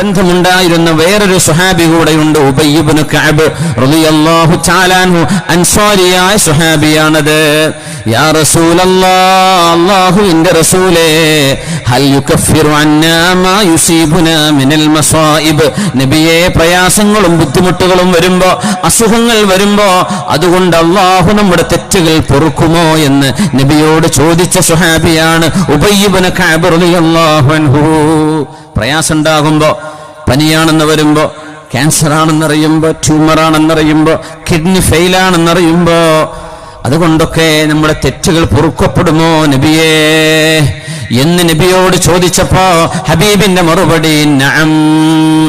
ബന്ധമുണ്ടായിരുന്ന വേറൊരു സുഹാബി കൂടെയുണ്ട് ഉബയ്യബിന് കഅബ് റളിയല്ലാഹു സുഹാബിയാണത് യാ റസൂലല്ലാഹ് റസൂലേ ഹൽ അന്നാ മാ മിനൽ നബിയെ പ്രയാസങ്ങളും ബുദ്ധിമുട്ടുകളും വരുമ്പോ അസുഖങ്ങൾ വരുമ്പോ അതുകൊണ്ട് അള്ളാഹു നമ്മുടെ തെറ്റുകൾ പൊറുക്കുമോ എന്ന് നബിയോട് ചോദിച്ച സുഹാബിയാണ് ഉബയ്യബിന് കഅബ് റളിയല്ലാഹു അൻഹു. പ്രയാസം ഉണ്ടാകുമ്പോ പനിയാണെന്ന് വരുമ്പോ ക്യാൻസർ ആണെന്നറിയുമ്പോൾ ട്യൂമർ ആണെന്നറിയുമ്പോൾ കിഡ്നി ഫെയിൽ ആണെന്നറിയുമ്പോൾ അതുകൊണ്ടൊക്കെ നമ്മുടെ തെറ്റുകൾ പൊറുക്കപ്പെടുമോ നബിയേ? എന്ന് നബിയോട് ചോദിച്ചപ്പോ ഹബീബിന്റെ മറുപടി നഅം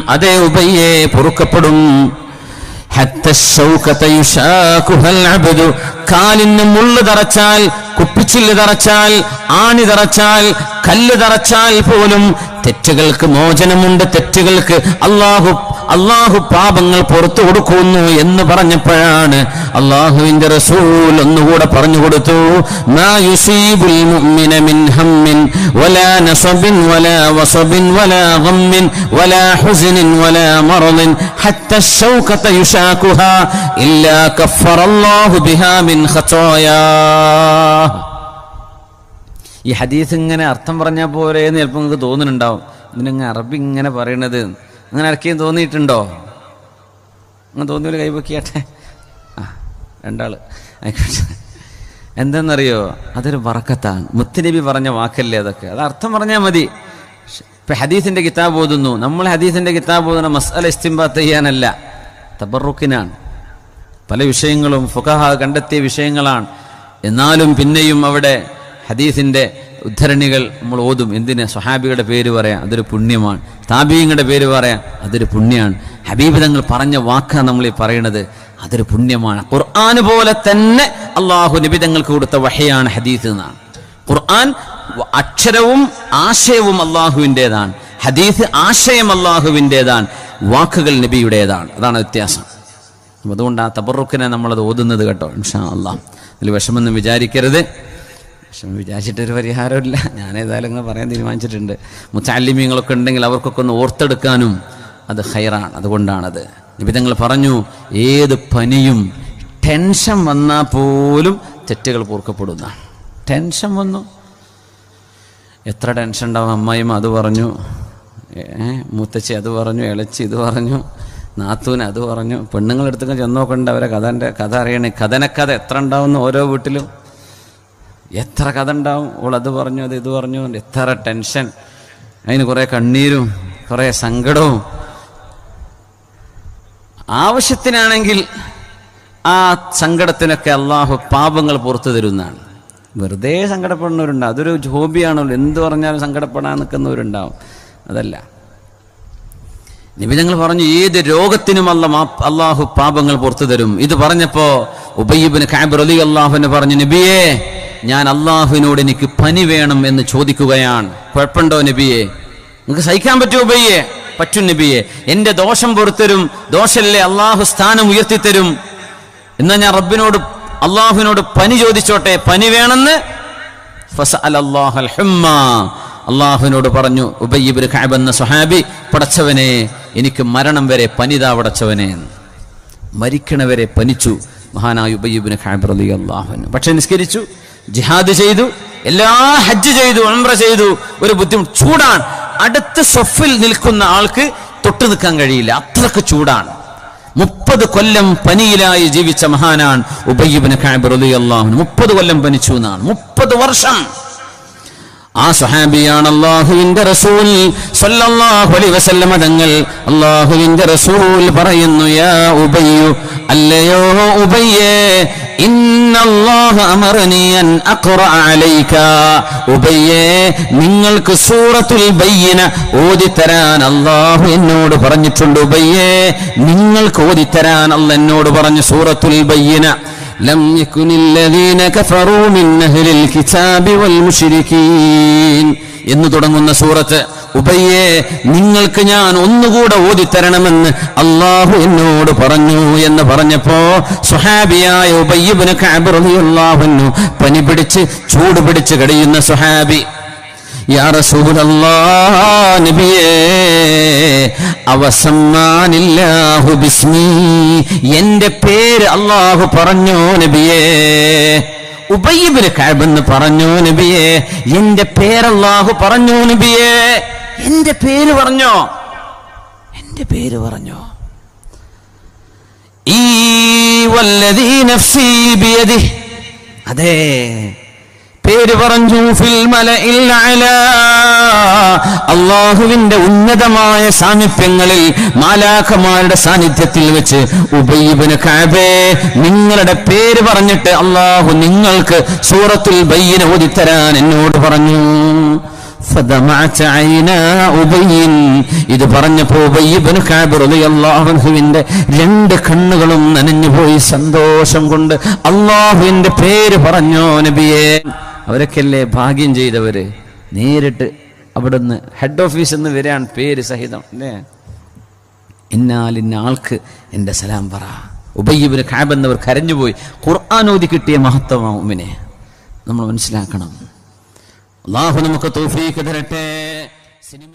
അതേ ഉപയെ പൊറുക്കപ്പെടും. കാലിന് മുള്ളു തറച്ചാൽ കുപ്പിച്ചില്ല് തറച്ചാൽ ആണി തറച്ചാൽ കല്ല് തറച്ചാൽ പോലും തെറ്റുകൾക്ക് മോചനമുണ്ട് തെറ്റുകൾക്ക് അള്ളാഹു അള്ളാഹു പാപങ്ങൾ പുറത്തു കൊടുക്കുന്നു എന്ന് പറഞ്ഞപ്പോഴാണ് അള്ളാഹുവിന്റെ റസൂൽ ഒന്നുകൂടെ പറഞ്ഞു കൊടുത്തു. മാ യുസീബുൽ മുഅ്മിന മിൻ ഹമ്മിൻ ഈ ഹദീസ് ഇങ്ങനെ അർത്ഥം പറഞ്ഞാൽ പോരെ എന്ന് ചിലപ്പോൾ നിങ്ങൾക്ക് തോന്നുന്നുണ്ടാവും. ഇതിനങ്ങ് അറബി ഇങ്ങനെ പറയണത്. അങ്ങനെ ആർക്കെയും തോന്നിയിട്ടുണ്ടോ? അങ്ങനെ തോന്നിയൊരു കൈപൊക്കിയാട്ടെ ആ രണ്ടാൾ. ആയിക്കോട്ടെ. എന്തെന്നറിയോ അതൊരു വറക്കത്താണ്. മുത്തനബി പറഞ്ഞ വാക്കല്ലേ അതൊക്കെ? അത് അർത്ഥം പറഞ്ഞാൽ മതി. ഇപ്പം ഹദീസിന്റെ കിതാബ് ഓതുന്നു. നമ്മൾ ഹദീസിന്റെ കിതാബ് ഓതുന്ന മസാല ഇസ്തിംബാത്ത് ചെയ്യാനല്ല. തബറുക്കിനാണ്. പല വിഷയങ്ങളും ഫുഖഹ കണ്ടെത്തിയ വിഷയങ്ങളാണ്. എന്നാലും പിന്നെയും അവിടെ ഹദീസിന്റെ ഉദ്ധരണികൾ നമ്മൾ ഓതും. എന്തിന്? സ്വഹാബിയുടെ പേര് പറയാം അതൊരു പുണ്യമാണ്. താബീങ്ങളുടെ പേര് പറയാം അതൊരു പുണ്യമാണ്. ഹബീബ് തങ്ങൾ പറഞ്ഞ വാക്കാണ് നമ്മൾ ഈ പറയണത്. അതൊരു പുണ്യമാണ്. ഖുർആൻ പോലെ തന്നെ അള്ളാഹു നിബിതങ്ങൾക്ക് കൊടുത്ത വഹയാണ് ഹദീസ് എന്നാണ്. ഖുർആൻ അക്ഷരവും ആശയവും അള്ളാഹുവിന്റെതാണ് ഹദീസ് ആശയം അള്ളാഹുവിന്റെതാണ് വാക്കുകൾ നബിയുടേതാണ്. അതാണ് വ്യത്യാസം. അതുകൊണ്ട് ആ തബറുക്കിനെ നമ്മളത് ഓതുന്നത് കേട്ടോ ഇൻഷാ അള്ളാഹ് അതിൽ വിഷമൊന്നും വിചാരിക്കരുത്. വിഷമം വിചാരിച്ചിട്ടൊരു പരിഹാരമില്ല. ഞാനേതായാലും ഇങ്ങനെ പറയാൻ തീരുമാനിച്ചിട്ടുണ്ട്. മുത്താലിമ്യങ്ങളൊക്കെ ഉണ്ടെങ്കിൽ അവർക്കൊക്കെ ഒന്ന് ഓർത്തെടുക്കാനും അത് ഹൈറാണ് അതുകൊണ്ടാണത്. നിബിതങ്ങൾ പറഞ്ഞു ഏത് പനിയും ടെൻഷൻ വന്നാൽ പോലും തെറ്റുകൾ പൂർക്കപ്പെടുന്ന ടെൻഷൻ വന്നു. എത്ര ടെൻഷൻ ഉണ്ടാവും? അമ്മായിമ്മ അത് പറഞ്ഞു. ഏ മൂത്തച്ചി അത് പറഞ്ഞു ഇളച്ചി ഇത് പറഞ്ഞു നാത്തൂൻ അത് പറഞ്ഞു. പെണ്ണുങ്ങളെടുത്തൊക്കെ ചെന്നോക്കണ്ട അവരെ കഥന്റെ കഥ അറിയണേ. കഥനക്കഥ എത്ര ഉണ്ടാവുന്നു ഓരോ വീട്ടിലും എത്ര കഥ ഉണ്ടാവും ഓൾ അത് പറഞ്ഞു അത് ഇത് പറഞ്ഞു. എത്ര ടെൻഷൻ. അതിന് കുറേ കണ്ണീരും കുറേ സങ്കടവും. ആവശ്യത്തിനാണെങ്കിൽ ആ സങ്കടത്തിനൊക്കെ അള്ളാഹു പാപങ്ങൾ പുറത്തു തരുന്നതാണ്. വെറുതെ സങ്കടപ്പെടുന്നവരുണ്ട് അതൊരു ഹോബിയാണല്ലോ. എന്ത് പറഞ്ഞാലും സങ്കടപ്പെടാൻ നിൽക്കുന്നവരുണ്ടാവും. അതല്ല. നിബിജങ്ങൾ പറഞ്ഞു ഏത് രോഗത്തിനും അല്ല അള്ളാഹു പാപങ്ങൾ പുറത്തു തരും. ഇത് പറഞ്ഞപ്പോ ഉബയ്യബിന് കാബ് റലി അള്ളാഹുവിന് പറഞ്ഞു നബിയെ ഞാൻ അള്ളാഹുവിനോട് എനിക്ക് പനി വേണം എന്ന് ചോദിക്കുകയാണ്. കുഴപ്പമുണ്ടോ നബിയെ? നിങ്ങൾക്ക് സഹിക്കാൻ പറ്റുമോ ബയ്യെ പറ്റും നബിയെ. എന്റെ ദോഷം പൊറത്തരും ദോഷല്ലേ അള്ളാഹു സ്ഥാനം ഉയർത്തിത്തരും. എന്നാൽ ഞാൻ റബ്ബിനോട് അള്ളാഹുവിനോട് പനി ചോദിച്ചോട്ടെ? പനി വേണമെന്ന്. അള്ളാഹുവിനോട് പറഞ്ഞു എന്ന സുഹാബി പടച്ചവനെ എനിക്ക് മരണം വരെ പനിതാ പടച്ചവനെ. മരിക്കണവരെ പനിച്ചു മഹാനായ ഉബയ്യബിന് റളിയല്ലാഹു അൻഹു. പക്ഷെ നിസ്കരിച്ചു. ജിഹാദ് ചെയ്തു എല്ലാ ഹജ്ജ് ചെയ്തു ഉംറ ചെയ്തു ഒരു ബുദ്ധിമുട്ട് ചൂടാണ്. അടുത്ത സൊഫിൽ നിൽക്കുന്ന ആൾക്ക് തൊട്ടു നിൽക്കാൻ കഴിയില്ല. അത്രയ്ക്ക് ചൂടാണ്. മുപ്പത് കൊല്ലം പനിയിലായി ജീവിച്ച മഹാനാണ് ഉബയ്യബിന് അൻഹു. മുപ്പത് കൊല്ലം പനിച്ചു എന്നാണ്. മുപ്പത് വർഷം. ആ സുഹാബിയാണ് അള്ളാഹുവിന്റെ റസൂൽ സല്ലല്ലാഹു അലൈഹി വസല്ലമ തങ്ങൾ അള്ളാഹുവിന്റെ റസൂൽ പറയുന്നു യാ ഉബയ്യു അല്ലയോ ഉബയ്യേ ഇന്നല്ലാഹ അമറനി അൻ അഖറ അലൈക ഉബയ്യേ നിങ്ങൾക്ക് സൂറത്തുൽ ബയ്യന ഓതിത്തരാൻ അള്ളാഹു എന്നോട് പറഞ്ഞിട്ടുണ്ട് ഉബയ്യേ നിങ്ങൾക്ക് ഓതിത്തരാൻ അല്ല എന്നോട് പറഞ്ഞു സൂറത്തുൽ ബയ്യന لم يكن الذين كفروا من أهل الكتاب والمشركين എന്ന് തുടങ്ങുന്ന സൂറത്ത് ഉബയ്യെ നിങ്ങൾക്ക് ഞാൻ ഒന്നുകൂടെ ഓതിത്തരണമെന്ന് അള്ളാഹു എന്നോട് പറഞ്ഞു എന്ന് പറഞ്ഞപ്പോ സുഹാബിയായ ഉബയ്യബിന് അള്ളാഹുന്നു പനി പിടിച്ച് ചൂട് പിടിച്ച് കഴിയുന്ന സുഹാബി. ബിസ്മി. എന്റെ പേര് അള്ളാഹു പറഞ്ഞോ നബിയേ. ഉബയ്യബിന് കാബെന്ന് പറഞ്ഞു നബിയേ. എന്റെ പേരല്ലാഹു പറഞ്ഞു നബിയേ. എന്റെ പേര് പറഞ്ഞോ? എന്റെ പേര് പറഞ്ഞോ? ഈ അതെ. പേര് പറഞ്ഞു അള്ളാഹുവിന്റെ ഉന്നതമായ സാമീപ്യങ്ങളിൽ മാലാഖമാരുടെ സാന്നിധ്യത്തിൽ വെച്ച് ഉബൈബിന് കാബേ നിങ്ങളുടെ പേര് പറഞ്ഞിട്ട് അള്ളാഹു നിങ്ങൾക്ക് സൂറത്തുൽ ബയ്യനോദിത്തരാൻ എന്നോട് പറഞ്ഞു. ഇത് പറഞ്ഞപ്പോ അള്ളാഹുവിന്റെ രണ്ട് കണ്ണുകളും നനഞ്ഞുപോയി സന്തോഷം കൊണ്ട് അള്ളാഹുവിന്റെ പേര് പറഞ്ഞോ നബിയെ. അവരൊക്കെയല്ലേ ഭാഗ്യം ചെയ്തവര്? നേരിട്ട് അവിടുന്ന് ഹെഡ് ഓഫീസിൽ നിന്ന് വരാൻ പേര് സഹിതം അല്ലേ? ഇന്നാലിന്ന ആൾക്ക് എന്റെ സലാം പറ. ഉബയ്യബിന് ഖാബ് എന്നവർ കരഞ്ഞുപോയി. ഖുർആൻ കിട്ടിയ കിട്ടിയ ഉമ്മിനെ. നമ്മൾ മനസ്സിലാക്കണം. അള്ളാഹു നമുക്ക് തോഫീക്ക് തരട്ടെ. സിനിമ